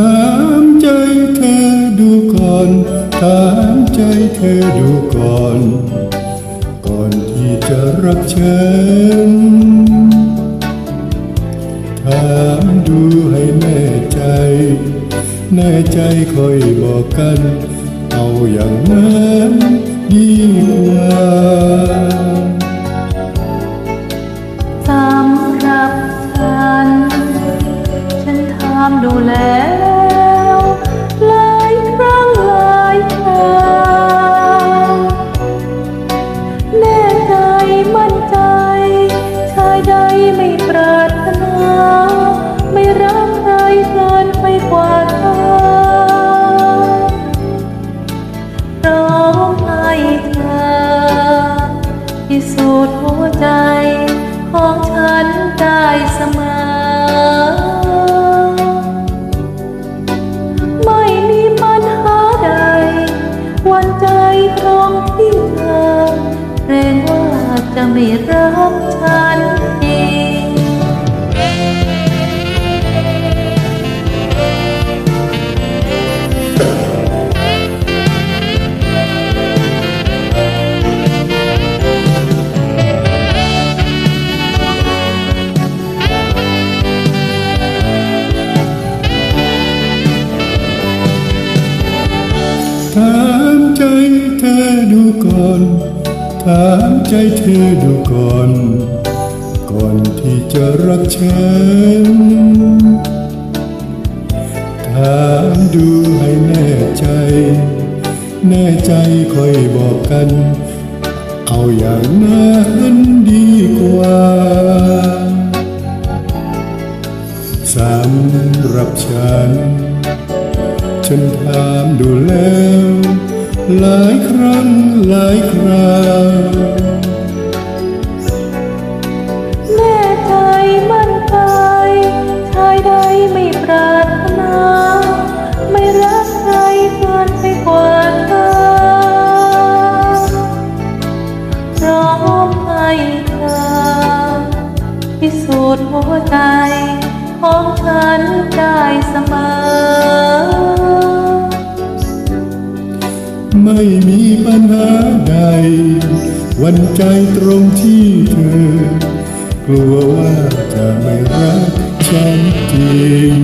ถามใจเธอดูก่อน ถามใจเธอดูก่อน ก่อนที่จะรักฉันถามดูให้แน่ใจ แน่ใจคอยบอกกัน เอาอย่างนั้นดีกว่าสำหรับฉัน ฉันทำดูแล ปรารถนา ไม่รักใครเกินไปกว่าเธอร้องให้เธอที่สุดหัวใจของฉันได้เสมอ ถามใจเธอดูก่อน ถามใจเธอดูก่อน ก่อนที่จะรักฉัน ถามดูให้แน่ใจ แน่ใจค่อยบอกกัน เอาอย่างนั้นดีกว่าสำหรับฉัน ฉันถามดูแล หลายครั้งหลายคราวแน่ใจมั่นใจชายใดไม่ปรารถนา ไม่รักใครเกินไปกว่าเธอพร้อมให้เธอพิสูจน์หัวใจ ของฉันได้เสมอ ไม่มีปัญหาใด วันใจตรงที่เธอ กลัวว่าจะไม่รักฉันจริง